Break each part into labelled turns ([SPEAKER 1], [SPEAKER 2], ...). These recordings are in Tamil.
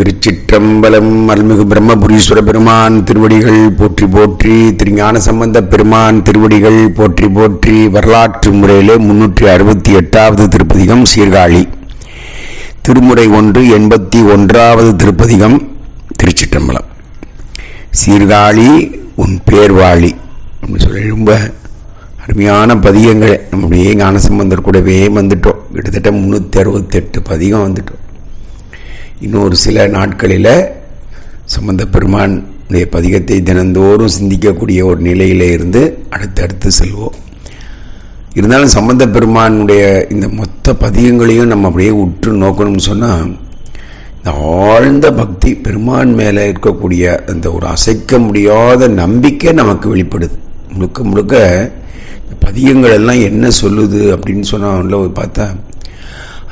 [SPEAKER 1] திருச்சிற்றம்பலம் அருள்மிகு பிரம்மபுரீஸ்வர பெருமான் திருவடிகள் போற்றி போற்றி திருஞான சம்பந்த பெருமான் திருவடிகள் போற்றி போற்றி வரலாற்று முறையிலே முன்னூற்றி அறுபத்தி எட்டாவது திருப்பதிகம் சீர்காழி. திருமுறை ஒன்று எண்பத்தி ஒன்றாவது திருப்பதிகம் திருச்சிற்றம்பலம். சீர்காழி உன் பேர்வாழி அப்படின்னு சொல்லி ரொம்ப அருமையான பதிகங்கள். நம்முடைய ஞானசம்பந்தர் கூடவே வந்துட்டோம். கிட்டத்தட்ட முந்நூற்றி அறுபத்தெட்டு பதிகம் வந்துட்டோம். இன்னொரு சில நாட்களில் சம்பந்த பெருமான் பதிகத்தை தினந்தோறும் சிந்திக்கக்கூடிய ஒரு நிலையில இருந்து அடுத்தடுத்து செல்வோம். இருந்தாலும் சம்பந்த பெருமானுடைய இந்த மொத்த பதிகங்களையும் நம்ம அப்படியே உற்று நோக்கணும்னு சொன்னால் இந்த ஆழ்ந்த பக்தி பெருமான் மேலே இருக்கக்கூடிய அந்த ஒரு அசைக்க முடியாத நம்பிக்கை நமக்கு வெளிப்படுது. முழுக்க முழுக்க இந்த எல்லாம் என்ன சொல்லுது அப்படின்னு சொன்னால் பார்த்தா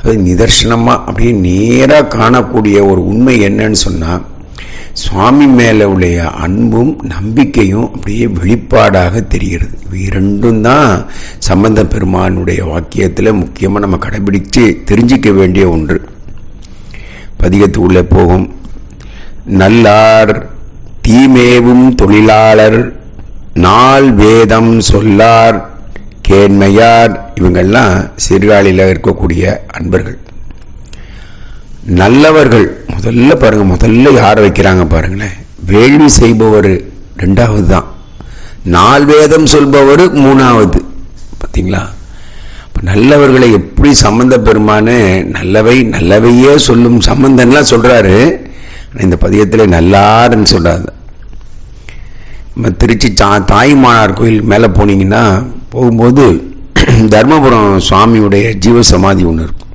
[SPEAKER 1] அது நிதர்சனமாக அப்படியே நேராக காணக்கூடிய ஒரு உண்மை என்னன்னு சொன்னால் சுவாமி மேலே உடைய அன்பும் நம்பிக்கையும் அப்படியே வெளிப்பாடாக தெரிகிறது. இவை இரண்டும் தான் சம்பந்த பெருமானுடைய வாக்கியத்தில் முக்கியமாக நம்ம கடைபிடித்து தெரிஞ்சிக்க வேண்டிய ஒன்று. பதிகத்து உள்ளே போகும். நல்லார் தீமேவும் தொழிலாளர் நாள் வேதம் சொல்லார் கேண்மையார் இவங்கெல்லாம் சீர்காழியில் இருக்கக்கூடிய அன்பர்கள். நல்லவர்கள் முதல்ல பாருங்க முதல்ல யாரை வைக்கிறாங்க பாருங்களேன். வேள்வி செய்பவர் ரெண்டாவது தான் நால் வேதம் சொல்பவர் மூணாவது. பார்த்தீங்களா நல்லவர்களை எப்படி சம்பந்த பெருமானு நல்லவை நல்லவையே சொல்லும் சம்பந்தன்லாம் சொல்கிறாரு இந்த பதியத்தில் நல்லாருன்னு சொல்கிறாரு நம்ம திருச்சி தா தாய்மானார் கோயில் மேலே போனீங்கன்னா போகும்போது தர்மபுரம் சுவாமியுடைய ஜீவ சமாதி ஒன்று இருக்கும்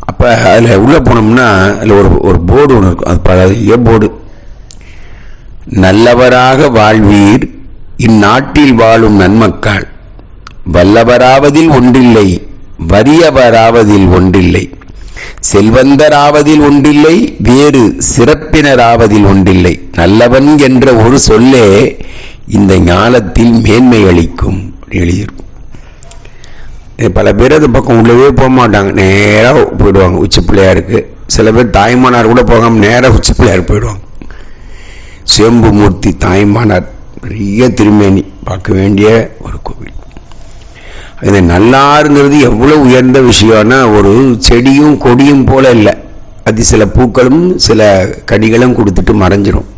[SPEAKER 1] அப்போ அதில் உள்ளே போனோம்னா அதில் ஒரு ஒரு போர்டு ஒன்று இருக்கும் அது பழைய போர்டு. நல்லவராக வாழ்வீர் இந்நாட்டில் வாழும் நன்மக்கள். வல்லவராவதில் ஒன்றில்லை வறியவராவதில் ஒன்றில்லை. செல்வந்தராவதில் ஒன்றில்லை வேறு சிறப்பினராவதில் ஒன்றில்லை. நல்லவன் என்ற ஒரு சொல்லே இந்த ஞானத்தில் மேன்மை அளிக்கும் எழுதியிருக்கும். பல பேர் அது பக்கம் உள்ளவே போக மாட்டாங்க. நேராக போயிடுவாங்க. உச்சி பிள்ளையாருக்கு சில பேர் தாய்மானார் கூட போகாமல் நேராக உச்சி பிள்ளையார் போயிடுவாங்க. சிவம்பு மூர்த்தி தாய்மானார் பெரிய திருமேனி. பார்க்க வேண்டிய ஒரு கோவில். இது நல்லாருங்கிறது எவ்வளோ உயர்ந்த விஷயம்னா ஒரு செடியும் கொடியும் போல இல்லை. அது சில பூக்களும் சில கனிகளும் கொடுத்துட்டு மறைஞ்சிரும்.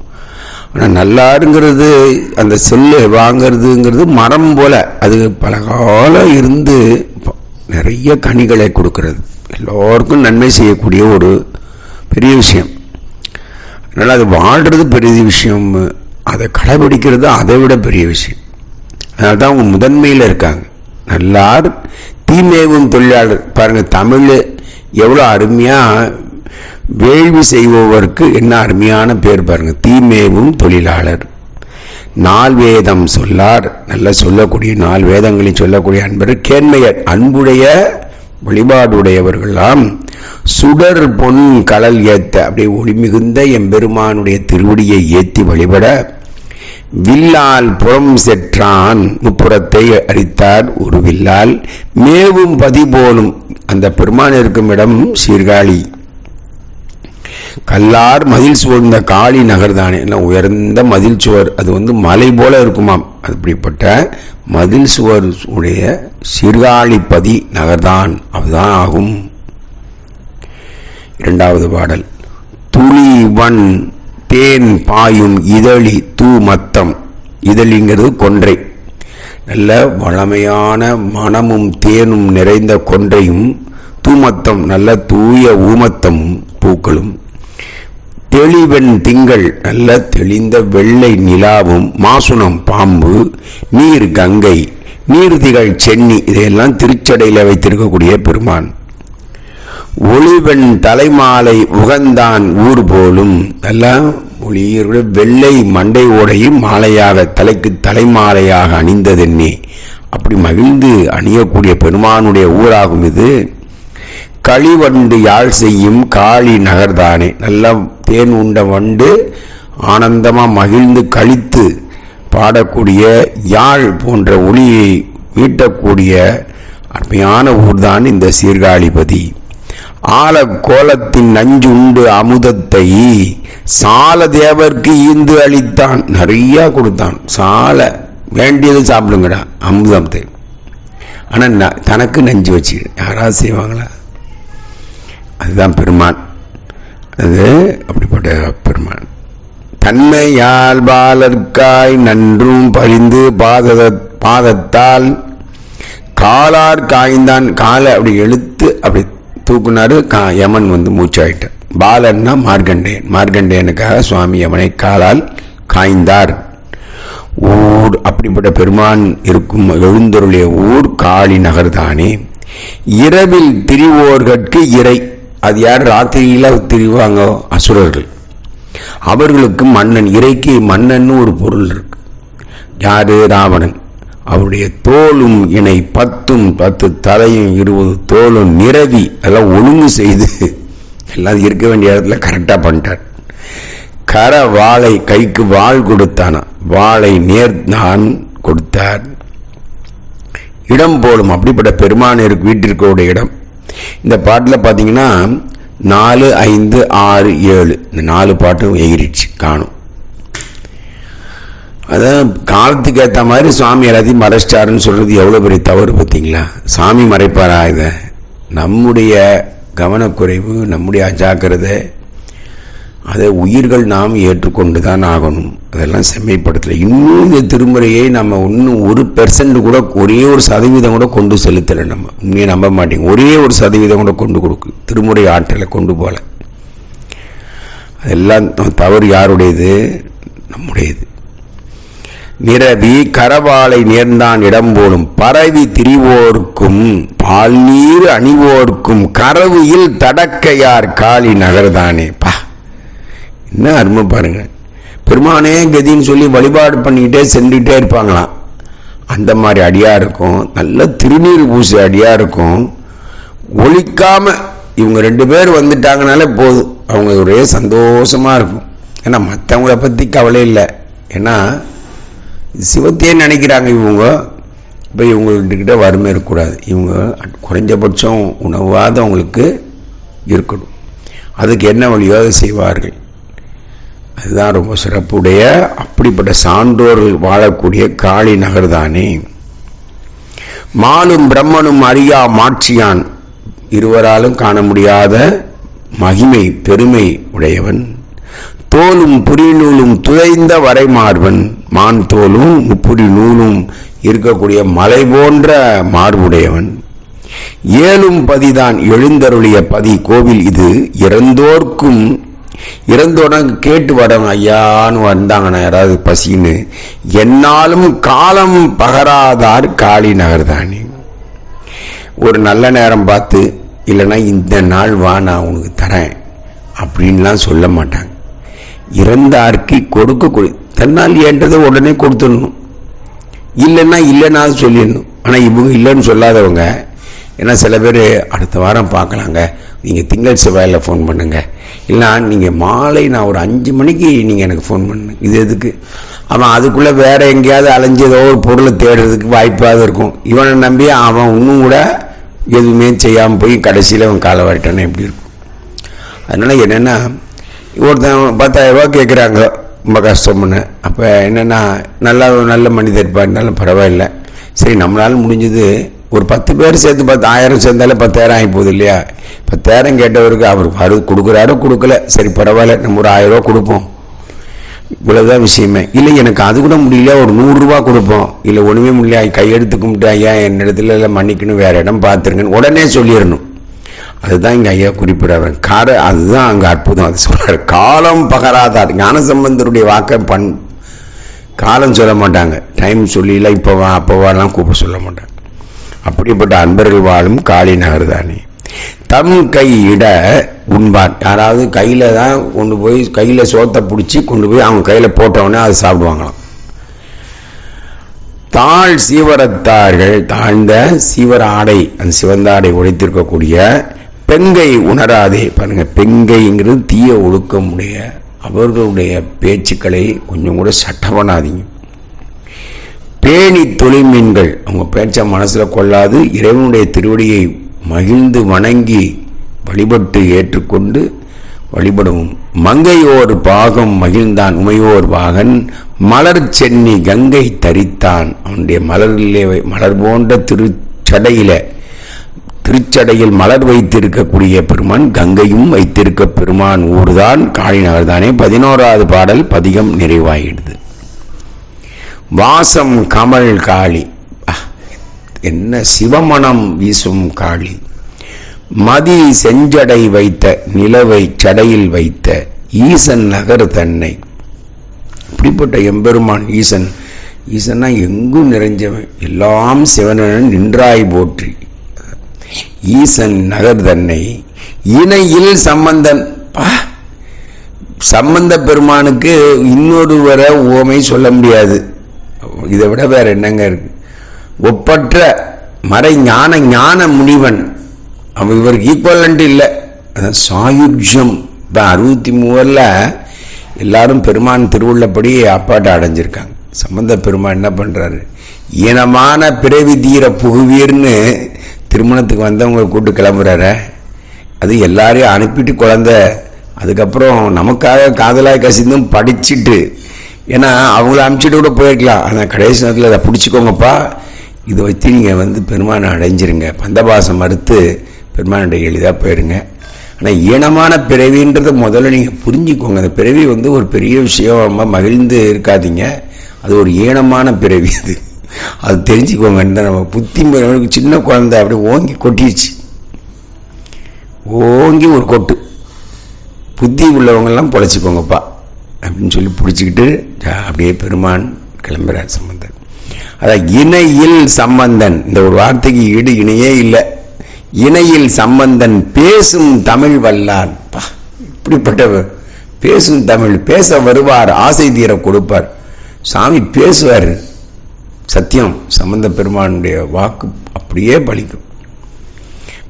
[SPEAKER 1] ஆனால் நல்லாருங்கிறது அந்த செல்லு வாங்கிறதுங்கிறது மரம் போல. அது பல காலம் இருந்து நிறைய கனிகளை கொடுக்கறது. எல்லோருக்கும் நன்மை செய்யக்கூடிய ஒரு பெரிய விஷயம். அதனால் அது வாழ்கிறது பெரிய விஷயம். அதை கடைபிடிக்கிறது அதை விட பெரிய விஷயம். அதனால தான் அவங்க முதன்மையில் இருக்காங்க. நல்லார் தீமேவும் தொழிலாளர். பாருங்கள் தமிழ் எவ்வளோ அருமையாக வேள்வி செய்பவருக்கு என்ன அருமையான பேர் பாருங்க. தீமேவும் தொழிலாளர். நால் வேதம் சொல்லார். நல்ல சொல்லக்கூடிய நால் வேதங்களில் சொல்லக்கூடிய அன்பர் கேண்மையர் அன்புடைய வழிபாடுடையவர்களாம். சுடர் பொன் கடல் ஏத்த அப்படியே ஒளி மிகுந்த எம்பெருமானுடைய திருவடியை ஏத்தி வழிபட வில்லால் புறம் செற்றான் முப்புறத்தை அரித்தார் ஒரு வில்லால். மேவும் பதி போலும் அந்த பெருமான் இருக்கும் இடம் சீர்காழி. கல்லார் மதில் சூழ்ந்த காளி நகர்தானே? உயர்ந்த மதில் சுவர். அது வந்து மலை போல இருக்குமாம். அப்படிப்பட்ட மதில் சுவர் உடைய சீர்காழிப்பதி நகர்தான். அதுதான் ஆகும். இரண்டாவது பாடல். துளிவன் தேன் பாயும் இதழி தூ மத்தம் இதழிங்கிறது கொன்றை. நல்ல வளமையான மனமும் தேனும் நிறைந்த கொன்றையும் தூமத்தம் நல்ல தூய ஊமத்தம் பூக்களும் தெளிவெண் திங்கள் நல்ல தெளிந்த வெள்ளை நிலாவும் மாசுனம் பாம்பு நீர் கங்கை நீர்திகள் சென்னி இதையெல்லாம் திருச்சடையில் வைத்திருக்கக்கூடிய பெருமான். ஒளிவெண் தலைமாலை உகந்தான் ஊர் போலும் எல்லாம் ஒளியருடைய வெள்ளை மண்டை ஓடையும் மாலையாக தலைக்கு தலைமாலையாக அணிந்ததென்னே. அப்படி மகிழ்ந்து அணியக்கூடிய பெருமானுடைய ஊராகும் இது. களிவண்டு யாழ் செய்யும் காளி நகர்தானே. நல்லா தேன் உண்ட வண்டு ஆனந்தமாக மகிழ்ந்து கழித்து பாடக்கூடிய யாழ் போன்ற ஒளியை வீட்டக்கூடிய அருமையான ஊர்தான் இந்த சீர்காழிபதி. ஆல கோலத்தின் நஞ்சு உண்டு அமுதத்தை சால தேவர்க்கு ஈந்து அளித்தான். நிறையா கொடுத்தான். சால வேண்டியது சாப்பிடுங்கடா அமுதத்தை. ஆனால் ந- தனக்கு நஞ்சு வச்சு யாராவது செய்வாங்களா? அதுதான் பெருமான். அது அப்படிப்பட்ட பெருமான். தன்மையால் பாலர்க்காய் நன்றும் பறிந்து பாத பாதத்தால் காலார் காய்ந்தான் காலை அப்படி எழுத்து அப்படி தூக்குனாரு கா யமன் வந்து மூச்சாயிட்டான் பாலன்னா மார்க்கண்டேயன் மார்க்கண்டேயனுக்காக சுவாமி யமனை காலால் காய்ந்தார். ஊர் அப்படிப்பட்ட பெருமான் இருக்கும் எழுந்தருளிய ஊர் காளி நகர்தானே. இரவில் திரிவோர்கட்கு இறை. அது யார் ராத்திரியில் திரிவாங்க? அசுரர்கள். அவர்களுக்கு மன்னன் இறைக்கு மன்னன் ஒரு பொருள் இருக்கு. யாரு? ராவணன். அவருடைய தோலும் இணை பத்தும் பத்து தலையும் இருபது தோலும் நிரவி அதெல்லாம் ஒழுங்கு செய்து எல்லாம் இருக்க வேண்டிய இடத்துல கரெக்டாக பண்ணிட்டார். கர வாளை கைக்கு வாள் கொடுத்தானா? வாளை நேர்தான் கொடுத்தார். இடம் போலும் அப்படிப்பட்ட பெருமானருக்கு வீட்டிற்கோட இடம். இந்த பாட்டில் பார்த்தீங்கன்னா நாலு ஐந்து ஆறு ஏழு. இந்த நாலு பாட்டும் எகிரிச்சு காணும். அதான் காலத்துக்கு ஏற்ற மாதிரி சுவாமி எல்லாத்தையும் மறைச்சிட்டாருன்னு சொல்றது எவ்வளோ பெரிய தவறு பார்த்தீங்களா சாமி மறைப்பாரா இதை? நம்முடைய கவனக்குறைவு நம்முடைய அஜாக்கிரதை அதை உயிர்கள் நாம் ஏற்றுக்கொண்டு தான் ஆகணும். அதெல்லாம் செம்மைப்படுத்தல. இன்னும் இந்த திருமுறையை நம்ம இன்னும் ஒரு பெர்சன்ட் கூட ஒரே ஒரு சதவீதம் கூட கொண்டு செலுத்தலை நம்ம. உண்மையை நம்ப மாட்டேங்க. ஒரே ஒரு சதவீதம் கூட கொண்டு கொடுக்கு. திருமுறை ஆற்றலை கொண்டு போல. அதெல்லாம் தவறு யாருடையது? நம்முடையது. நிரவி கரவாளை நேர்ந்தான் இடம் போலும். பரவி திரிவோர்க்கும் பால் நீர் அணிவோர்க்கும் கரவியில் தடக்கையார் காளி நகர்தானே. என்ன அருமை பாருங்க. பெருமானே கதின்னு சொல்லி வழிபாடு பண்ணிக்கிட்டே சென்றுக்கிட்டே இருப்பாங்களாம். அந்த மாதிரி அடியா இருக்கும். நல்ல திருநீர் பூசி அடியா இருக்கும். ஒழிக்காம இவங்க ரெண்டு பேர் வந்துட்டாங்கனாலே போதும். அவங்க ஒரே சந்தோஷமா இருக்கும். ஏன்னா மற்றவங்கள பற்றி கவலை இல்லை. ஏன்னா சிவத்தையே நினைக்கிறாங்க இவங்க. இப்போ இவங்ககிட்ட வறுமை இருக்கக்கூடாது. இவங்க குறைஞ்சபட்சம் உணவாத அவங்களுக்கு இருக்கணும். அதுக்கு என்ன வழியோ அதை செய்வார்கள். அதுதான் ரொம்ப சிறப்புடைய அப்படிப்பட்ட சான்றோர்கள் வாழக்கூடிய காளி நகர் தானே மாலும் பிரம்மனும் அறியா மாட்சியான் இருவராலும் காண முடியாத மகிமை பெருமை உடையவன். தோலும் புரி நூலும் துளைந்த வரைமார்பன் மான் தோலும் முப்புரி நூலும் இருக்கக்கூடிய மலை போன்ற மார்புடையவன். ஏழும் பதிதான் எழுந்தருளிய பதி கோவில் இது இறந்தோர்க்கும் இறந்தோட கேட்டு வரவங்க ஐயான்னு வந்தாங்கண்ணா யாராவது பசின்னு. என்னாலும் காலம் பகராதார் காளி நகர்தானே. ஒரு நல்ல நேரம் பார்த்து இல்லைன்னா இந்த நாள் வா நான் உனக்கு தரேன். அப்படின்லாம் சொல்ல மாட்டாங்க. இறந்தார்க்கு கொடுக்க தன்னால் ஏன்றதை உடனே கொடுத்துடணும். இல்லைன்னா இல்லைன்னா சொல்லிடணும். ஆனால் இவங்க இல்லைன்னு சொல்லாதவங்க ஏன்னா சில பேர் அடுத்த வாரம் பார்க்கலாங்க. நீங்கள் திங்கள் செவ்வாயில் ஃபோன் பண்ணுங்கள் இல்லை நீங்கள் மாலை நான் ஒரு அஞ்சு மணிக்கு நீங்கள் எனக்கு ஃபோன் பண்ணுங்க. இது எதுக்கு? அவன் அதுக்குள்ளே வேறு எங்கேயாவது அலைஞ்சு ஏதோ ஒரு பொருளை தேடுறதுக்கு வாய்ப்பாக இருக்கும். இவனை நம்பி அவன் இன்னும் கூட எதுவுமே செய்யாமல் போய் கடைசியில் அவன் காலை வரட்டானே எப்படி இருக்கும்? அதனால் என்னென்னா ஒருத்தன் பத்தாயிரம் ரூபா கேட்குறாங்க ரொம்ப கஷ்டம்னு. அப்போ என்னென்னா நல்லா நல்ல மனிதர் இருந்தாலும் பரவாயில்லை. சரி நம்மளால் முடிஞ்சது ஒரு பத்து பேர் சேர்த்து பத்து ஆயிரம் சேர்ந்தாலே பத்தாயிரம் ஆகி போகுது இல்லையா? பத்தாயிரம் கேட்டவருக்கு அவர் வரு கொடுக்குறாரோ கொடுக்கல. சரி பரவாயில்ல. நம்ம ஒரு ஆயிரம் ரூபா கொடுப்போம். இவ்வளோதான் விஷயமே. இல்லை எனக்கு அது கூட முடியல ஒரு நூறுரூவா கொடுப்போம். இல்லை ஒன்றுமே முடியல கையெடுத்து கும்பிட்டு ஐயா என் இடத்துல எல்லாம் மன்னிக்கணும் வேற இடம் பார்த்துருங்கன்னு உடனே சொல்லிடணும். அதுதான் இங்கே ஐயா குறிப்பிடுறாரு கார அதுதான் அங்கே அற்புதம். அது சொல்கிறார் காலம் பகராதார் ஞானசம்பந்தருடைய வாக்க பண் காலம் சொல்ல மாட்டாங்க. டைம் சொல்லில இப்போ வா அப்போ வாலாம் கூப்பிட சொல்ல மாட்டாங்க. அப்படிப்பட்ட அன்பர்கள் வாழும் காளி நகர் தானே தம் கையிட இட உண்பான். யாராவது கையில தான் கொண்டு போய் கையில் சோத்தை பிடிச்சி கொண்டு போய் அவங்க கையில் போட்டவொடனே அதை சாப்பிடுவாங்களாம். தாழ் சீவரத்தார்கள் தாழ்ந்த சீவர ஆடை அந்த சிவந்த ஆடை உடைத்திருக்கக்கூடிய பெங்கை உணராதே. பாருங்க பெங்கைங்கிறது தீய ஒழுக்கமுடைய அவர்களுடைய பேச்சுக்களை கொஞ்சம் கூட சட்டம் பண்ணாதீங்க. பேணி தொழில் மீன்கள் அவங்க பேச்ச மனசுல கொள்ளாது இறைவனுடைய திருவடியை மகிழ்ந்து வணங்கி வழிபட்டு ஏற்றுக்கொண்டு வழிபடவும். மங்கையோர் பாகம் மகிழ்ந்தான் உமையோர் பாகன் மலர் சென்னி கங்கை தரித்தான். அவனுடைய மலரிலே மலர் போன்ற திருச்சடையில திருச்சடையில் மலர் வைத்திருக்கக்கூடிய பெருமான் கங்கையும் வைத்திருக்க பெருமான் ஊர்தான் காளிநகர் தானே பதினோராவது பாடல் பதிகம் நிறைவாயிடுது. வாசம் கமல் காளி. என்ன சிவமணம் வீசும் காளி. மதி செஞ்சடை வைத்த நிலவை சடையில் வைத்த ஈசன் நகர் தன்னை. இப்படிப்பட்ட எம்பெருமான் ஈசன். ஈசன்னா எங்கும் நிறைஞ்சவன்? எல்லாம் சிவனன் நின்றாய் போற்றி. ஈசன் நகர் தன்னை. இணையில் சம்பந்தன். சம்பந்த பெருமானுக்கு இன்னொருவரை உவமை சொல்ல முடியாது. இதை விட வேற என்னங்க இருக்கு? ஒப்பற்ற மறை ஞான ஞான முனிவன். அவன் இவருக்கு ஈக்குவலண்ட் இல்லை. அதான் சாயுஜ்யம். இப்போ அறுபத்தி மூவரில் எல்லாரும் பெருமான் திருவுள்ளப்படி அப்பாட்டை அடைஞ்சிருக்காங்க. சம்பந்த பெருமான் என்ன பண்ணுறாரு ஈனமான பிறவி தீர புகுவீர்னு திருமணத்துக்கு வந்தவங்க கூட்டு கிளம்புறாரு. அது எல்லாரையும் அனுப்பிட்டு குழந்த. அதுக்கப்புறம் நமக்காக காதலாய் கசிந்தும் படிச்சுட்டு ஏன்னா அவங்கள அமுச்சுட்டு கூட போயிருக்கலாம். ஆனால் கடைசி நேரத்தில் அதை பிடிச்சிக்கோங்கப்பா. இதை வச்சு நீங்கள் வந்து பெருமானை அடைஞ்சிருங்க. பந்தபாசம் மறுத்து பெருமானுடைய எளிதாக போயிருங்க. ஆனால் ஈனமான பிறவின்றதை முதல்ல நீங்கள் புரிஞ்சுக்கோங்க. அந்த பிறவி வந்து ஒரு பெரிய விஷயம். ரொம்ப மகிழ்ந்து இருக்காதீங்க. அது ஒரு ஈனமான பிறவி அது. அது தெரிஞ்சுக்கோங்க. இந்த நம்ம புத்தி சின்ன குழந்தை அப்படியே ஓங்கி கொட்டிடுச்சு ஓங்கி ஒரு கொட்டு. புத்தி உள்ளவங்கெல்லாம் பொழைச்சிக்கோங்கப்பா. அப்படின்னு சொல்லி பிடிச்சிக்கிட்டு அப்படியே பெருமான் கிளம்புறார் சம்பந்தன் அதான் இணையில் சம்பந்தன் இந்த ஒரு வார்த்தைக்கு ஈடு இணையே இல்லை. இணையில் சம்பந்தன் பேசும் தமிழ் வல்லான். பா, இப்படிப்பட்ட பேசும் தமிழ் பேச வருவார் ஆசை தீர கொடுப்பார். சாமி பேசுவார். சத்தியம் சம்பந்த பெருமானுடைய வாக்கு அப்படியே பலிக்கும்.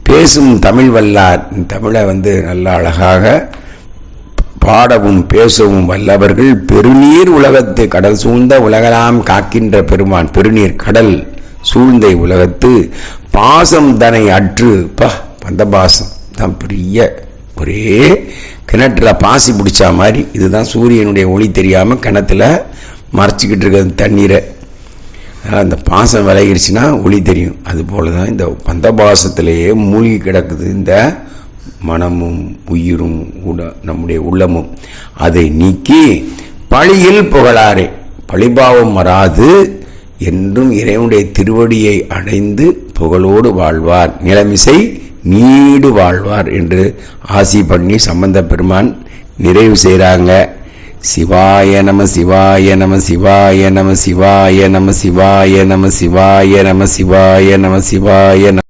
[SPEAKER 1] பேசும் தமிழ் வல்லார் தமிழை வந்து நல்ல அழகாக பாடவும் பேசவும் வல்லவர்கள் பெருநீர் உலகத்து கடல் சூழ்ந்த உலகலாம் காக்கின்ற பெருமான் பெருநீர் கடல் சூழ்ந்த உலகத்து பாசம் தனை அற்று. பா பந்த பாசம். தான் பெரிய ஒரே கிணற்றுல பாசி பிடிச்சா மாதிரி. இதுதான் சூரியனுடைய ஒளி தெரியாமல் கிணத்துல மறைச்சிக்கிட்டு இருக்கிற தண்ணீரை. அந்த பாசம் விலகிருச்சுன்னா ஒளி தெரியும். அது போல தான் இந்த பந்தபாசத்திலேயே மூழ்கி கிடக்குது இந்த மனமும் உயிரும் உட நம்முடைய உள்ளமும் அதை நீக்கி பழியில் புகழாரே. பழிபாவம் வராது என்றும் இறைவனுடைய திருவடியை அடைந்து புகழோடு வாழ்வார். நிலமிசை நீடு வாழ்வார் என்று ஆசி பண்ணி சம்பந்த பெருமான் நிறைவு செய்கிறாங்க சிவாய நம சிவாய நம சிவாய நம சிவாய நம சிவாய நம சிவாய நம சிவாய நம சிவாய நம